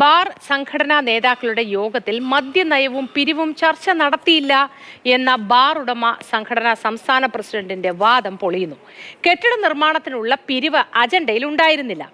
Bar സംഘടനാ നേതാക്കളുടെ യോഗത്തിൽ മദ്യനയവും പിരിവും ചർച്ച നടത്തിയില്ല എന്ന ബാർ ഉടമ സംഘടനാ സംസ്ഥാന പ്രസിഡന്റിന്റെ വാദം പൊളിയുന്നു. കെട്ടിട നിർമ്മാണത്തിനുള്ള പിരിവ് അജണ്ടയിൽ ഉണ്ടായിരുന്നില്ല.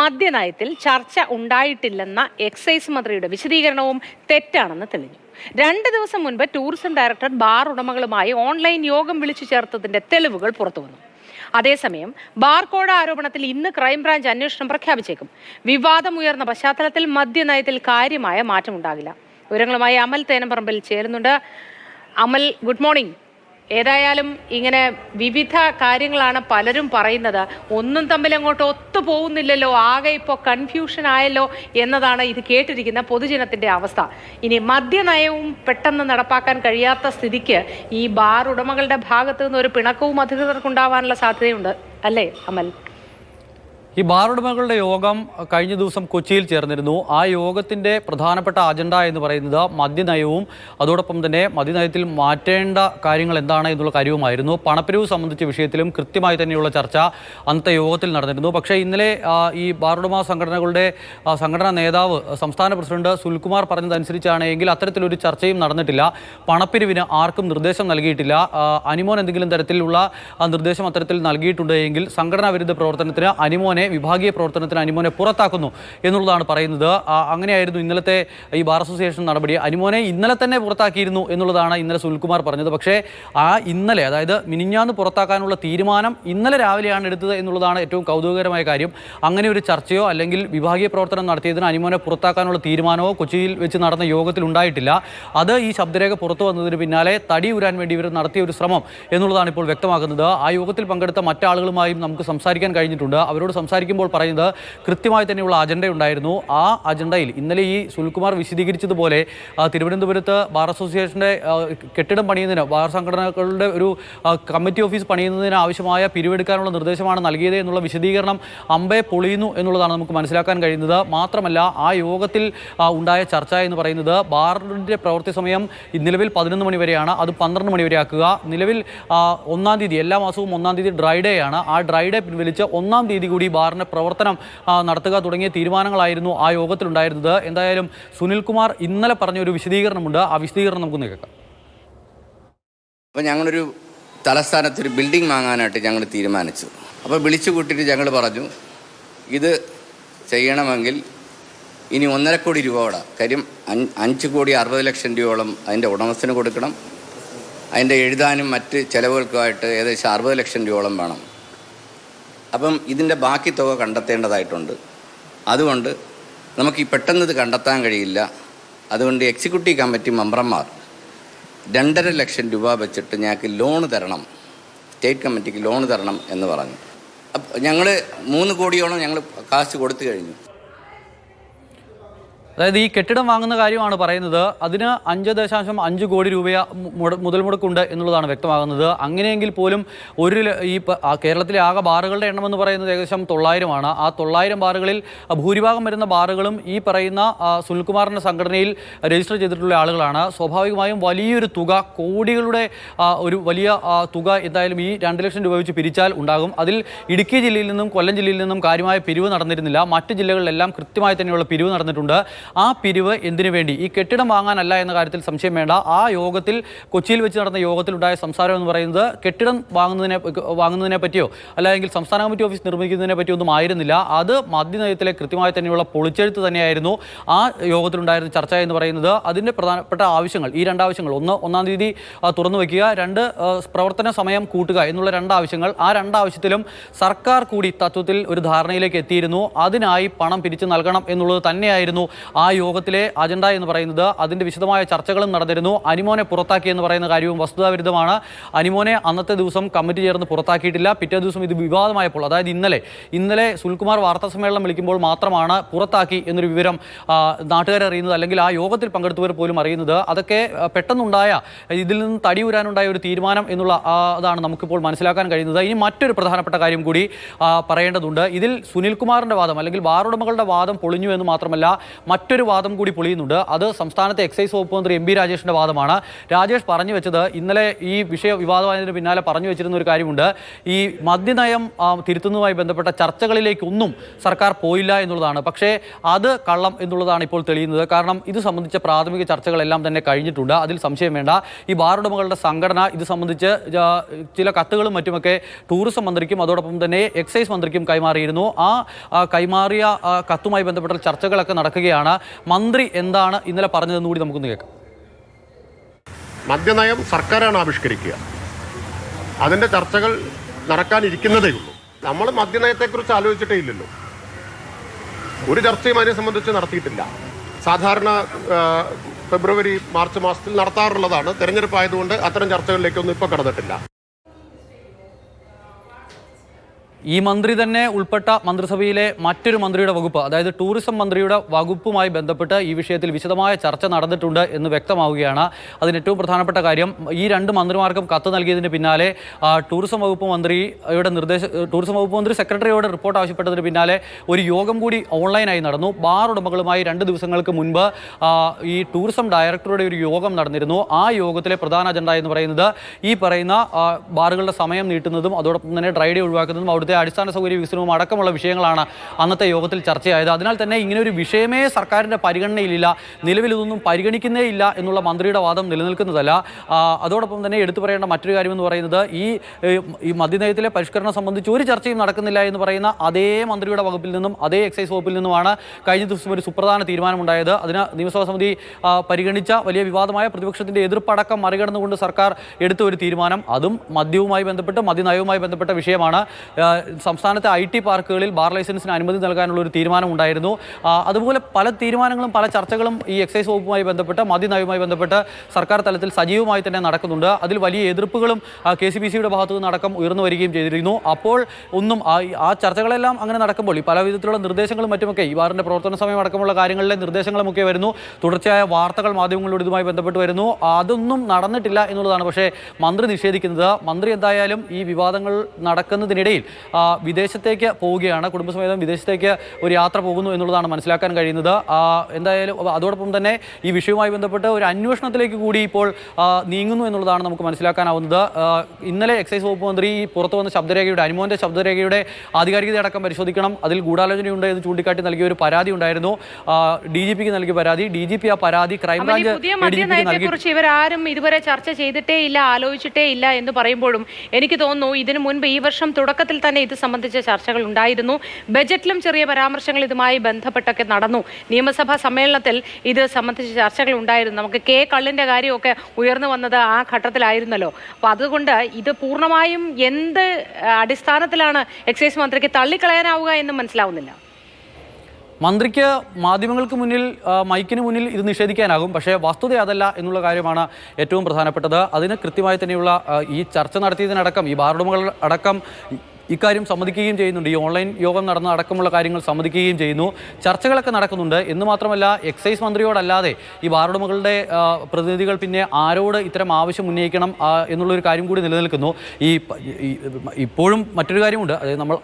മദ്യനയത്തിൽ ചർച്ച ഉണ്ടായിട്ടില്ലെന്ന എക്സൈസ് മന്ത്രിയുടെ വിശദീകരണവും തെറ്റാണെന്ന് തെളിഞ്ഞു. രണ്ട് ദിവസം മുൻപ് ടൂറിസം ഡയറക്ടർ ബാർ ഉടമകളുമായി ഓൺലൈൻ യോഗം വിളിച്ചു ചേർത്തതിന്റെ തെളിവുകൾ പുറത്തുവന്നു. അതേസമയം ബാർകോഡ് ആരോപണത്തിൽ ഇന്ന് ക്രൈംബ്രാഞ്ച് അന്വേഷണം പ്രഖ്യാപിച്ചേക്കും. വിവാദമുയർന്ന പശ്ചാത്തലത്തിൽ മദ്യനയത്തിൽ കാര്യമായ മാറ്റമുണ്ടാകില്ല. വിവരങ്ങളുമായി അമൽ തേനമ്പറമ്പിൽ ചേരുന്നുണ്ട്. Amal good morning. ഏതായാലും ഇങ്ങനെ വിവിധ കാര്യങ്ങളാണ് പലരും പറയുന്നത്. ഒന്നും തമ്മിൽ അങ്ങോട്ട് ഒത്തു പോകുന്നില്ലല്ലോ ആകെ ഇപ്പോൾ കൺഫ്യൂഷൻ ആയല്ലോ എന്നതാണ് ഇത് കേട്ടിരിക്കുന്ന പൊതുജനത്തിന്റെ അവസ്ഥ. ഇനി മദ്യനയവും പെട്ടെന്ന് നടപ്പാക്കാൻ കഴിയാത്ത സ്ഥിതിക്ക് ഈ ബാർ ഉടമകളുടെ ഭാഗത്തു നിന്ന് ഒരു പിണക്കവും അധികൃതർക്കുണ്ടാവാനുള്ള സാധ്യതയുണ്ട്. അല്ലേ അമൽ? ഈ ബാറുടമകളുടെ യോഗം കഴിഞ്ഞ ദിവസം കൊച്ചിയിൽ ചേർന്നിരുന്നു. ആ യോഗത്തിന്റെ പ്രധാനപ്പെട്ട അജണ്ട എന്ന് പറയുന്നത് മദ്യനയവും അതോടൊപ്പം തന്നെ മദ്യനയത്തിൽ മാറ്റേണ്ട കാര്യങ്ങൾ എന്താണ് എന്നുള്ള കാര്യവുമായിരുന്നു. പണപ്പിരിവ് സംബന്ധിച്ച വിഷയത്തിലും കൃത്യമായി തന്നെയുള്ള ചർച്ച അന്നത്തെ യോഗത്തിൽ നടന്നിരുന്നു. പക്ഷേ ഇന്നലെ ഈ ബാറുടമ സംഘടനകളുടെ സംഘടനാ നേതാവ് സംസ്ഥാന പ്രസിഡന്റ് സുൽകുമാർ പറഞ്ഞതനുസരിച്ചാണ് എങ്കിൽ അത്തരത്തിലൊരു ചർച്ചയും നടന്നിട്ടില്ല. പണപ്പിരിവിന് ആർക്കും നിർദ്ദേശം നൽകിയിട്ടില്ല. അനിമോൻ എന്തെങ്കിലും തരത്തിലുള്ള നിർദ്ദേശം അത്തരത്തിൽ നൽകിയിട്ടുണ്ട് എങ്കിൽ സംഘടനാ വിരുദ്ധ പ്രവർത്തനത്തിന് അനിമോനെ വിഭാഗീയ പ്രവർത്തനത്തിന് അനിമോനെ പുറത്താക്കുന്നു എന്നുള്ളതാണ് പറയുന്നത്. അങ്ങനെയായിരുന്നു ഇന്നലത്തെ ഈ ബാർ അസോസിയേഷൻ നടപടി. അനിമോനെ ഇന്നലെ തന്നെ പുറത്താക്കിയിരുന്നു എന്നുള്ളതാണ് ഇന്നലെ സുനിൽകുമാർ പറഞ്ഞത്. പക്ഷേ ആ ഇന്നലെ അതായത് മിനിഞ്ഞാന്ന് പുറത്താക്കാനുള്ള തീരുമാനം ഇന്നലെ രാവിലെയാണ് എടുത്തത് എന്നുള്ളതാണ് ഏറ്റവും കൗതുകകരമായ കാര്യം. അങ്ങനെ ഒരു ചർച്ചയോ അല്ലെങ്കിൽ വിഭാഗീയ പ്രവർത്തനം നടത്തിയതിന് അനിമോനെ പുറത്താക്കാനുള്ള തീരുമാനമോ കൊച്ചിയിൽ വെച്ച് നടന്ന യോഗത്തിൽ ഉണ്ടായിട്ടില്ല. അത് ഈ ശബ്ദരേഖ പുറത്തു വന്നതിന് പിന്നാലെ തടി ഉരാൻ വേണ്ടി ഇവർ നടത്തിയ ഒരു ശ്രമം എന്നുള്ളതാണ് ഇപ്പോൾ വ്യക്തമാക്കുന്നത്. ആ യോഗത്തിൽ പങ്കെടുത്ത മറ്റാളുകളുമായും നമുക്ക് സംസാരിക്കാൻ കഴിഞ്ഞിട്ടുണ്ട്. അവരോട് സംസാരിക്കുമ്പോൾ പറയുന്നത് കൃത്യമായി തന്നെയുള്ള അജണ്ട ഉണ്ടായിരുന്നു. ആ അജണ്ടയിൽ ഇന്നലെ ഈ സുനിൽകുമാർ വിശദീകരിച്ചതുപോലെ തിരുവനന്തപുരത്ത് ബാർ അസോസിയേഷന്റെ കെട്ടിടം പണിയുന്നതിന് ബാർ സംഘടനകളുടെ ഒരു കമ്മിറ്റി ഓഫീസ് പണിയുന്നതിന് ആവശ്യമായ പിരിവെടുക്കാനുള്ള നിർദ്ദേശമാണ് നൽകിയത് എന്നുള്ള വിശദീകരണം അമ്പെ പൊളിയുന്നു എന്നുള്ളതാണ് നമുക്ക് മനസ്സിലാക്കാൻ കഴിയുന്നത്. മാത്രമല്ല ആ യോഗത്തിൽ ഉണ്ടായ ചർച്ച എന്ന് പറയുന്നത് ബാറിന്റെ പ്രവൃത്തി സമയം നിലവിൽ പതിനൊന്ന് മണി വരെയാണ്. അത് പന്ത്രണ്ട് മണി വരെ ആക്കുക. നിലവിൽ ഒന്നാം തീയതി എല്ലാ മാസവും ഒന്നാം തീയതി ഡ്രൈ ഡേ ആണ്. ആ ഡ്രൈ ഡേ പിൻവലിച്ച് ഒന്നാം തീയതി കൂടി ബാറിന്റെ പ്രവർത്തനം നടത്തുക തുടങ്ങിയ തീരുമാനങ്ങളായിരുന്നു ആ യോഗത്തിലുണ്ടായിരുന്നത്. എന്തായാലും സുനിൽകുമാർ ഇന്നലെ പറഞ്ഞ ഒരു വിശദീകരണമുണ്ട്. ആ വിശദീകരണം നമുക്ക് കേൾക്കാം. അപ്പോൾ ഞങ്ങളൊരു തലസ്ഥാനത്ത് ഒരു ബിൽഡിംഗ് വാങ്ങാനായിട്ട് ഞങ്ങൾ തീരുമാനിച്ചു. അപ്പോൾ വിളിച്ചു കൂട്ടിയിട്ട് ഞങ്ങൾ പറഞ്ഞു ഇത് ചെയ്യണമെങ്കിൽ ഇനി ഒന്നര കോടി രൂപയോടെ കാര്യം അഞ്ച് കോടി അറുപത് ലക്ഷം രൂപയോളം അതിന്റെ ഉടമസ്ഥന് കൊടുക്കണം. അതിന്റെ എഴുതാനും മറ്റ് ചിലവുകൾക്കുമായിട്ട് ഏകദേശം അറുപത് ലക്ഷം രൂപയോളം വേണം. അപ്പം ഇതിന്റെ ബാക്കി തുക കണ്ടെത്തേണ്ടതായിട്ടുണ്ട്. അതുകൊണ്ട് നമുക്ക് ഈ പെട്ടെന്ന് ഇത് കണ്ടെത്താൻ കഴിയില്ല. അതുകൊണ്ട് എക്സിക്യൂട്ടീവ് കമ്മിറ്റി മെമ്പർമാർ രണ്ടര ലക്ഷം രൂപ വെച്ചിട്ട് ഞങ്ങൾക്ക് ലോണ് തരണം. സ്റ്റേറ്റ് കമ്മിറ്റിക്ക് ലോണ് തരണം എന്ന് പറഞ്ഞു. അപ്പോൾ ഞങ്ങൾ മൂന്ന് കോടിയോളം ഞങ്ങൾ കാശ് കൊടുത്തു കഴിഞ്ഞു. അതായത് ഈ കെട്ടിടം വാങ്ങുന്ന കാര്യമാണ് പറയുന്നത്. അതിന് അഞ്ച് ദശാംശം അഞ്ച് കോടി രൂപ മുതൽ മുടക്കുണ്ട് എന്നുള്ളതാണ് വ്യക്തമാകുന്നത്. അങ്ങനെയെങ്കിൽ പോലും ഒരു ഈ കേരളത്തിലെ ആകെ ബാറുകളുടെ എണ്ണം എന്ന് പറയുന്നത് ഏകദേശം തൊള്ളായിരമാണ് ആ തൊള്ളായിരം ബാറുകളിൽ ഭൂരിഭാഗം വരുന്ന ബാറുകളും ഈ പറയുന്ന സുനിൽകുമാറിന്റെ സംഘടനയിൽ രജിസ്റ്റർ ചെയ്തിട്ടുള്ള ആളുകളാണ്. സ്വാഭാവികമായും വലിയൊരു തുക കോടികളുടെ ഒരു വലിയ തുക എന്തായാലും ഈ രണ്ട് ലക്ഷം രൂപ വെച്ച് പിരിച്ചാൽ ഉണ്ടാകും. അതിൽ ഇടുക്കി ജില്ലയിൽ നിന്നും കൊല്ലം ജില്ലയിൽ നിന്നും കാര്യമായ പിരിവ് നടന്നിരുന്നില്ല. മറ്റ് ജില്ലകളിലെല്ലാം കൃത്യമായി തന്നെയുള്ള പിരിവ് നടന്നിട്ടുണ്ട്. ആ പിരിവ് എന്തിനു വേണ്ടി? ഈ കെട്ടിടം വാങ്ങാനല്ല എന്ന കാര്യത്തിൽ സംശയം വേണ്ട. ആ യോഗത്തിൽ കൊച്ചിയിൽ വെച്ച് നടന്ന യോഗത്തിലുണ്ടായ സംസാരം എന്ന് പറയുന്നത് കെട്ടിടം വാങ്ങുന്നതിനെ വാങ്ങുന്നതിനെ പറ്റിയോ അല്ലെങ്കിൽ സംസ്ഥാന കമ്മിറ്റി ഓഫീസ് നിർമ്മിക്കുന്നതിനെ പറ്റിയോ ഒന്നും ആയിരുന്നില്ല. അത് മദ്യനയത്തിലെ കൃത്യമായി തന്നെയുള്ള പൊളിച്ചെഴുത്ത് തന്നെയായിരുന്നു ആ യോഗത്തിലുണ്ടായിരുന്ന ചർച്ച എന്ന് പറയുന്നത്. അതിന്റെ പ്രധാനപ്പെട്ട ആവശ്യങ്ങൾ ഈ രണ്ടാവശ്യങ്ങൾ ഒന്ന് ഒന്നാം തീയതി തുറന്നു വയ്ക്കുക രണ്ട് പ്രവർത്തന സമയം കൂട്ടുക എന്നുള്ള രണ്ടാവശ്യങ്ങൾ ആ രണ്ടാവശ്യത്തിലും സർക്കാർ കൂടി തത്വത്തിൽ ഒരു ധാരണയിലേക്ക് എത്തിയിരുന്നു. അതിനായി പണം പിരിച്ചു നൽകണം എന്നുള്ളത് തന്നെയായിരുന്നു ആ യോഗത്തിലെ അജണ്ട എന്ന് പറയുന്നത് അതിന്റെ വിശദമായ ചർച്ചകളും നടന്നിരുന്നു. അനിമോനെ പുറത്താക്കി എന്ന് പറയുന്ന കാര്യവും വസ്തുതാവിരുദ്ധമാണ്. അനിമോനെ അന്നത്തെ ദിവസം കമ്മിറ്റി ചേർന്ന് പുറത്താക്കിയിട്ടില്ല. പിറ്റേ ദിവസം ഇത് വിവാദമായപ്പോൾ അതായത് ഇന്നലെ ഇന്നലെ സുൽകുമാർ വാർത്താ സമ്മേളനം വിളിക്കുമ്പോൾ മാത്രമാണ് പുറത്താക്കി എന്നൊരു വിവരം നാട്ടുകാരെ അറിയുന്നത് അല്ലെങ്കിൽ ആ യോഗത്തിൽ പങ്കെടുത്തവർ പോലും അറിയുന്നത്. അതൊക്കെ പെട്ടെന്നുണ്ടായ ഇതിൽ നിന്ന് തടി ഉരാനുണ്ടായ ഒരു തീരുമാനം എന്നുള്ള അതാണ് നമുക്കിപ്പോൾ മനസ്സിലാക്കാൻ കഴിയുന്നത്. ഇനി മറ്റൊരു പ്രധാനപ്പെട്ട കാര്യം കൂടി പറയേണ്ടതുണ്ട്. ഇതിൽ സുനിൽകുമാറിന്റെ വാദം അല്ലെങ്കിൽ ബാറുടമകളുടെ വാദം പൊളിഞ്ഞു എന്ന് മാത്രമല്ല മറ്റ് മറ്റൊരു വാദം കൂടി പൊളിയുന്നുണ്ട്. അത് സംസ്ഥാനത്തെ എക്സൈസ് വകുപ്പ് മന്ത്രി എം ബി രാജേഷിന്റെ വാദമാണ്. രാജേഷ് പറഞ്ഞു വെച്ചത് ഇന്നലെ ഈ വിഷയ വിവാദമായതിന് പിന്നാലെ പറഞ്ഞു വെച്ചിരുന്ന ഒരു കാര്യമുണ്ട്. ഈ മദ്യനയം തിരുത്തുന്നതുമായി ബന്ധപ്പെട്ട ചർച്ചകളിലേക്കൊന്നും സർക്കാർ പോയില്ല എന്നുള്ളതാണ്. പക്ഷേ അത് കള്ളം എന്നുള്ളതാണ് ഇപ്പോൾ തെളിയുന്നത്. കാരണം ഇത് സംബന്ധിച്ച പ്രാഥമിക ചർച്ചകളെല്ലാം തന്നെ കഴിഞ്ഞിട്ടുണ്ട്. അതിൽ സംശയം വേണ്ട. ഈ ബാറുടമകളുടെ സംഘടന ഇത് സംബന്ധിച്ച് ചില കത്തുകളും മറ്റുമൊക്കെ ടൂറിസം മന്ത്രിക്കും അതോടൊപ്പം തന്നെ എക്സൈസ് മന്ത്രിക്കും കൈമാറിയിരുന്നു. ആ കൈമാറിയ കത്തുമായി ബന്ധപ്പെട്ട ചർച്ചകളൊക്കെ നടക്കുകയാണ്. മന്ത്രി എന്താണ് ഇന്നലെ പറഞ്ഞതെന്ന് കൂടി നമുക്കൊന്ന് കേൾക്കാം. മദ്യനയം സർക്കാരാണ് ആവിഷ്കരിക്കുക. അതിന്റെ ചർച്ചകൾ നടക്കാനിരിക്കുന്നതേ ഉള്ളൂ. നമ്മൾ മദ്യനയത്തെക്കുറിച്ച് ആലോചിച്ചിട്ടേ ഇല്ലല്ലോ. ഒരു ചർച്ചയും അതിനെ സംബന്ധിച്ച് നടത്തിയിട്ടില്ല. സാധാരണ ഫെബ്രുവരി മാർച്ച് മാസത്തിൽ നടത്താറുള്ളതാണ്. തെരഞ്ഞെടുപ്പ് ആയതുകൊണ്ട് അത്തരം ചർച്ചകളിലേക്കൊന്നും ഇപ്പോൾ കടന്നിട്ടില്ല. ഈ മന്ത്രി തന്നെ ഉൾപ്പെട്ട മന്ത്രിസഭയിലെ മറ്റൊരു മന്ത്രിയുടെ വകുപ്പ് അതായത് ടൂറിസം മന്ത്രിയുടെ വകുപ്പുമായി ബന്ധപ്പെട്ട് ഈ വിഷയത്തിൽ വിശദമായ ചർച്ച നടന്നിട്ടുണ്ട് എന്ന് വ്യക്തമാവുകയാണ്. അതിന് ഏറ്റവും പ്രധാനപ്പെട്ട കാര്യം ഈ രണ്ട് മന്ത്രിമാർക്കും കത്ത് നൽകിയതിന് പിന്നാലെ ടൂറിസം വകുപ്പ് മന്ത്രിയുടെ നിർദ്ദേശ ടൂറിസം വകുപ്പ് മന്ത്രി സെക്രട്ടറിയോട് റിപ്പോർട്ട് ആവശ്യപ്പെട്ടതിന് പിന്നാലെ ഒരു യോഗം കൂടി ഓൺലൈനായി നടന്നു. ബാർ ഉടമകളുമായി രണ്ട് ദിവസങ്ങൾക്ക് മുൻപ് ഈ ടൂറിസം ഡയറക്ടറുടെ ഒരു യോഗം നടന്നിരുന്നു. ആ യോഗത്തിലെ പ്രധാന അജണ്ട എന്ന് പറയുന്നത് ഈ പറയുന്ന ബാറുകളുടെ സമയം നീട്ടുന്നതും അതോടൊപ്പം തന്നെ ഡ്രൈ ഡേ ഒഴിവാക്കുന്നതും അവിടുത്തെ അടിസ്ഥാന സൗകര്യ വികസനവും അടക്കമുള്ള വിഷയങ്ങളാണ് അന്നത്തെ യോഗത്തിൽ ചർച്ചയായത്. അതിനാൽ തന്നെ ഇങ്ങനെ ഒരു വിഷയമേ സർക്കാരിന്റെ പരിഗണനയിലില്ല. നിലവിൽ ഇതൊന്നും പരിഗണിക്കുന്നേ ഇല്ല എന്നുള്ള മന്ത്രിയുടെ വാദം നിലനിൽക്കുന്നതല്ല. അതോടൊപ്പം തന്നെ എടുത്തു പറയേണ്ട മറ്റൊരു കാര്യമെന്ന് പറയുന്നത് ഈ ഈ മദ്യനയത്തിലെ പരിഷ്കരണം സംബന്ധിച്ച് ഒരു ചർച്ചയും നടക്കുന്നില്ല എന്ന് പറയുന്ന അതേ മന്ത്രിയുടെ വകുപ്പിൽ നിന്നും അതേ എക്സൈസ് വകുപ്പിൽ നിന്നുമാണ് കഴിഞ്ഞ ദിവസം ഒരു സുപ്രധാന തീരുമാനമുണ്ടായത്. അതിന് നിയമസഭാ സമിതി പരിഗണിച്ച വലിയ വിവാദമായ പ്രതിപക്ഷത്തിന്റെ എതിർപ്പടക്കം മറികടന്നുകൊണ്ട് സർക്കാർ എടുത്ത ഒരു തീരുമാനം. അതും മദ്യവുമായി ബന്ധപ്പെട്ട് മദ്യനയവുമായി ബന്ധപ്പെട്ട വിഷയമാണ്. സംസ്ഥാനത്തെ ഐ ടി പാർക്കുകളിൽ ബാർ ലൈസൻസിന് അനുമതി നൽകാനുള്ള ഒരു തീരുമാനം ഉണ്ടായിരുന്നു അതുപോലെ പല തീരുമാനങ്ങളും പല ചർച്ചകളും ഈ എക്സൈസ് വകുപ്പുമായി ബന്ധപ്പെട്ട് മദ്യനയവുമായി ബന്ധപ്പെട്ട് സർക്കാർ തലത്തിൽ സജീവമായി തന്നെ നടക്കുന്നുണ്ട്. അതിൽ വലിയ എതിർപ്പുകളും കെ സി ബി സിയുടെ ഭാഗത്തു നിന്നടക്കം ഉയർന്നു വരികയും ചെയ്തിരുന്നു അപ്പോൾ ഒന്നും ആ ചർച്ചകളെല്ലാം അങ്ങനെ നടക്കുമ്പോൾ ഈ പല വിധത്തിലുള്ള നിർദ്ദേശങ്ങളും മറ്റുമൊക്കെ ഈ ബാറിന്റെ പ്രവർത്തന സമയം അടക്കമുള്ള കാര്യങ്ങളിലെ നിർദ്ദേശങ്ങളുമൊക്കെ വരുന്നു. തുടർച്ചയായ വാർത്തകൾ മാധ്യമങ്ങളിലൂടെ ഇതുമായി ബന്ധപ്പെട്ട് വരുന്നു. അതൊന്നും നടന്നിട്ടില്ല എന്നുള്ളതാണ് പക്ഷേ മന്ത്രി നിഷേധിക്കുന്നത്. മന്ത്രി എന്തായാലും ഈ വിവാദങ്ങൾ നടക്കുന്നതിനിടയിൽ വിദേശത്തേക്ക് പോവുകയാണ്. കുടുംബസമേതം വിദേശത്തേക്ക് ഒരു യാത്ര പോകുന്നു എന്നുള്ളതാണ് മനസ്സിലാക്കാൻ കഴിയുന്നത്. എന്തായാലും അതോടൊപ്പം തന്നെ ഈ വിഷയവുമായി ബന്ധപ്പെട്ട് ഒരു അന്വേഷണത്തിലേക്ക് കൂടി ഇപ്പോൾ നീങ്ങുന്നു എന്നുള്ളതാണ് നമുക്ക് മനസ്സിലാക്കാനാവുന്നത്. ഇന്നലെ എക്സൈസ് വകുപ്പ് മന്ത്രി പുറത്തു വന്ന ശബ്ദരേഖയുടെ അനുമോന്റെ ശബ്ദരേഖയുടെ ആധികാരികതയടക്കം പരിശോധിക്കണം. അതിൽ ഗൂഢാലോചനയുണ്ട് എന്ന് ചൂണ്ടിക്കാട്ടി നൽകിയ ഒരു പരാതി ഉണ്ടായിരുന്നു. ഡി ജി പിക്ക് നൽകിയ പരാതി. ഡി ജി പി ആ പരാതി ക്രൈംബ്രാഞ്ച് ഇവരാരും ഇതുവരെ ചർച്ച ചെയ്തിട്ടേ ഇല്ല ആലോചിച്ചിട്ടേ ഇല്ല എന്ന് പറയുമ്പോഴും എനിക്ക് തോന്നുന്നു ഇതിനു മുൻപ് ഈ വർഷം തുടക്കത്തിൽ തന്നെ ഇത് സംബന്ധിച്ച ചർച്ചകൾ ഉണ്ടായിരുന്നു. ബജറ്റിലും ചെറിയ പരാമർശങ്ങൾ ഇതുമായി ബന്ധപ്പെട്ടൊക്കെ നടന്നു. നിയമസഭാ സമ്മേളനത്തിൽ ഇത് സംബന്ധിച്ച ചർച്ചകൾ ഉണ്ടായിരുന്നു. നമുക്ക് കെ കള്ളിന്റെ കാര്യമൊക്കെ ഉയർന്നു വന്നത് ആ ഘട്ടത്തിലായിരുന്നല്ലോ. അപ്പോൾ അതുകൊണ്ട് ഇത് പൂർണമായും എന്ത് അടിസ്ഥാനത്തിലാണ് എക്സൈസ് മന്ത്രിക്ക് തള്ളിക്കളയാനാവുക എന്ന് മനസ്സിലാവുന്നില്ല. മന്ത്രിക്ക് മാധ്യമങ്ങൾക്ക് മുന്നിൽ മൈക്കിന് മുന്നിൽ ഇത് നിഷേധിക്കാനാകും. പക്ഷേ വസ്തുത അതല്ല എന്നുള്ള കാര്യമാണ് ഏറ്റവും പ്രധാനപ്പെട്ടത്. അതിന് കൃത്യമായി തന്നെയുള്ള ഈ ചർച്ച നടത്തിയതിനടക്കം ഈ ബാറുടമകൾ അടക്കം ഇക്കാര്യം സമ്മതിക്കുകയും ചെയ്യുന്നുണ്ട്. ഈ ഓൺലൈൻ യോഗം നടന്ന അടക്കമുള്ള കാര്യങ്ങൾ സമ്മതിക്കുകയും ചെയ്യുന്നു. ചർച്ചകളൊക്കെ നടക്കുന്നുണ്ട്. എന്ന് മാത്രമല്ല എക്സൈസ് മന്ത്രിയോടല്ലാതെ ഈ ബാറുടമകളുടെ പ്രതിനിധികൾ പിന്നെ ആരോട് ഇത്തരം ആവശ്യം ഉന്നയിക്കണം എന്നുള്ളൊരു കാര്യം കൂടി നിലനിൽക്കുന്നു. ഈ ഇപ്പോഴും മറ്റൊരു കാര്യമുണ്ട്. അതായത് നമ്മൾ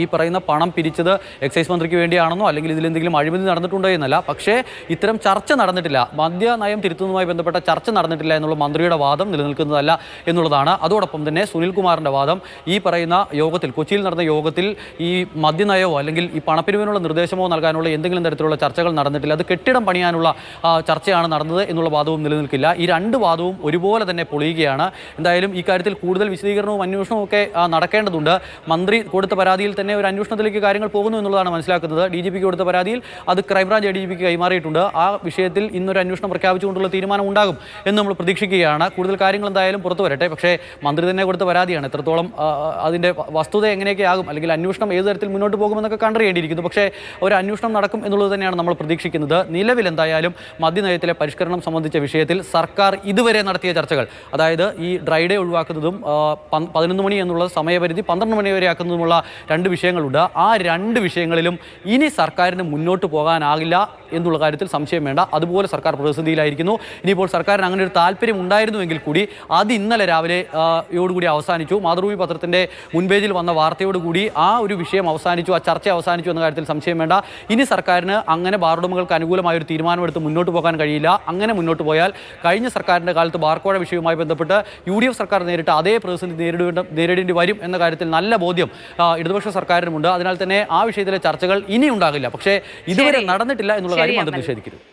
ഈ പറയുന്ന പണം പിരിച്ചത് എക്സൈസ് മന്ത്രിക്ക് വേണ്ടിയാണെന്നോ അല്ലെങ്കിൽ ഇതിലെന്തെങ്കിലും അഴിമതി നടന്നിട്ടുണ്ടോ എന്നല്ല. പക്ഷേ ഇത്തരം ചർച്ച നടന്നിട്ടില്ല. മദ്യ നയം തിരുത്തുന്നതുമായി ബന്ധപ്പെട്ട ചർച്ച നടന്നിട്ടില്ല എന്നുള്ള മന്ത്രിയുടെ വാദം നിലനിൽക്കുന്നതല്ല എന്നുള്ളതാണ്. അതോടൊപ്പം തന്നെ സുനിൽകുമാറിന്റെ വാദം. ഈ പറയുന്ന യോഗത്തിൽ കൊച്ചിയിൽ നടന്ന യോഗത്തിൽ ഈ മദ്യനയമോ അല്ലെങ്കിൽ ഈ പണപ്പിരിവിനുള്ള നിർദ്ദേശമോ നൽകാനുള്ള എന്തെങ്കിലും തരത്തിലുള്ള ചർച്ചകൾ നടന്നിട്ടില്ല. അത് കെട്ടിടം പണിയാനുള്ള ചർച്ചയാണ് നടന്നത് എന്നുള്ള വാദവും നിലനിൽക്കില്ല. ഈ രണ്ട് വാദവും ഒരുപോലെ തന്നെ പൊളിയുകയാണ്. എന്തായാലും ഈ കാര്യത്തിൽ കൂടുതൽ വിശദീകരണവും അന്വേഷണവും ഒക്കെ നടക്കേണ്ടതുണ്ട്. മന്ത്രി കൊടുത്ത പരാതിയിൽ തന്നെ ഒരു അന്വേഷണത്തിലേക്ക് കാര്യങ്ങൾ പോകുന്നു എന്നുള്ളതാണ് മനസ്സിലാക്കുന്നത്. ഡി ജി പിക്ക് കൊടുത്ത പരാതിയിൽ അത് ക്രൈംബ്രാഞ്ച് ഡി ജി പിക്ക് കൈമാറിയിട്ടുണ്ട്. ആ വിഷയത്തിൽ ഇന്നൊരു അന്വേഷണം പ്രഖ്യാപിച്ചുകൊണ്ടുള്ള തീരുമാനം ഉണ്ടാകും എന്ന് നമ്മൾ പ്രതീക്ഷിക്കുകയാണ്. കൂടുതൽ കാര്യങ്ങൾ എന്തായാലും പുറത്തു വരട്ടെ. പക്ഷേ മന്ത്രി തന്നെ കൊടുത്ത പരാതിയാണ്. എത്രത്തോളം അതിന്റെ അതിന്റെ വസ്തുത എങ്ങനെയൊക്കെ ആകും അല്ലെങ്കിൽ അന്വേഷണം ഏത് തരത്തിൽ മുന്നോട്ട് പോകുമെന്നൊക്കെ കണ്ടറിയേണ്ടിയിരിക്കുന്നു. പക്ഷേ ഒരു അന്വേഷണം നടക്കും എന്നുള്ളത് തന്നെയാണ് നമ്മൾ പ്രതീക്ഷിക്കുന്നത്. നിലവിൽ എന്തായാലും മദ്യനയത്തിലെ പരിഷ്കരണം സംബന്ധിച്ച വിഷയത്തിൽ സർക്കാർ ഇതുവരെ നടത്തിയ ചർച്ചകൾ അതായത് ഈ ഡ്രൈ ഡേ ഒഴിവാക്കുന്നതും പതിനൊന്ന് മണി എന്നുള്ള സമയപരിധി പന്ത്രണ്ട് മണി വരെ ആക്കുന്നതുമുള്ള രണ്ട് വിഷയങ്ങളുണ്ട്. ആ രണ്ട് വിഷയങ്ങളിലും ഇനി സർക്കാരിന് മുന്നോട്ട് പോകാനാകില്ല എന്നുള്ള കാര്യത്തിൽ സംശയം വേണ്ട. അതുപോലെ സർക്കാർ പ്രതിസന്ധിയിലായിരിക്കുന്നു. ഇനിയിപ്പോൾ സർക്കാരിന് അങ്ങനെ ഒരു താല്പര്യം ഉണ്ടായിരുന്നുവെങ്കിൽ കൂടി അത് ഇന്നലെ രാവിലെ യോടുകൂടി അവസാനിച്ചു. മാതൃഭൂമി പത്രത്തിന്റെ മുൻപേജിൽ വന്ന വന്ന വാർത്തയോടുകൂടി ആ ഒരു വിഷയം അവസാനിച്ചു ആ ചർച്ച അവസാനിച്ചു എന്ന കാര്യത്തിൽ സംശയം വേണ്ട. ഇനി സർക്കാരിന് അങ്ങനെ ബാറുടമകൾക്ക് അനുകൂലമായ ഒരു തീരുമാനമെടുത്ത് മുന്നോട്ട് പോകാൻ കഴിയില്ല. അങ്ങനെ മുന്നോട്ട് പോയാൽ കഴിഞ്ഞ സർക്കാരിന്റെ കാലത്ത് ബാർക്കോഴ വിഷയവുമായി ബന്ധപ്പെട്ട് യു ഡി എഫ് സർക്കാർ നേരിട്ട് അതേ പ്രതിസന്ധി നേരിടേണ്ട നേരിടേണ്ടി വരും എന്ന കാര്യത്തിൽ നല്ല ബോധ്യം ഇടതുപക്ഷ സർക്കാരിനുമുണ്ട്. അതിനാൽ തന്നെ ആ വിഷയത്തിലെ ചർച്ചകൾ ഇനി ഉണ്ടാകില്ല പക്ഷേ ഇതുവരെ നടന്നിട്ടില്ല എന്നുള്ള കാര്യം അത്. നിഷേധിക്കരുത്.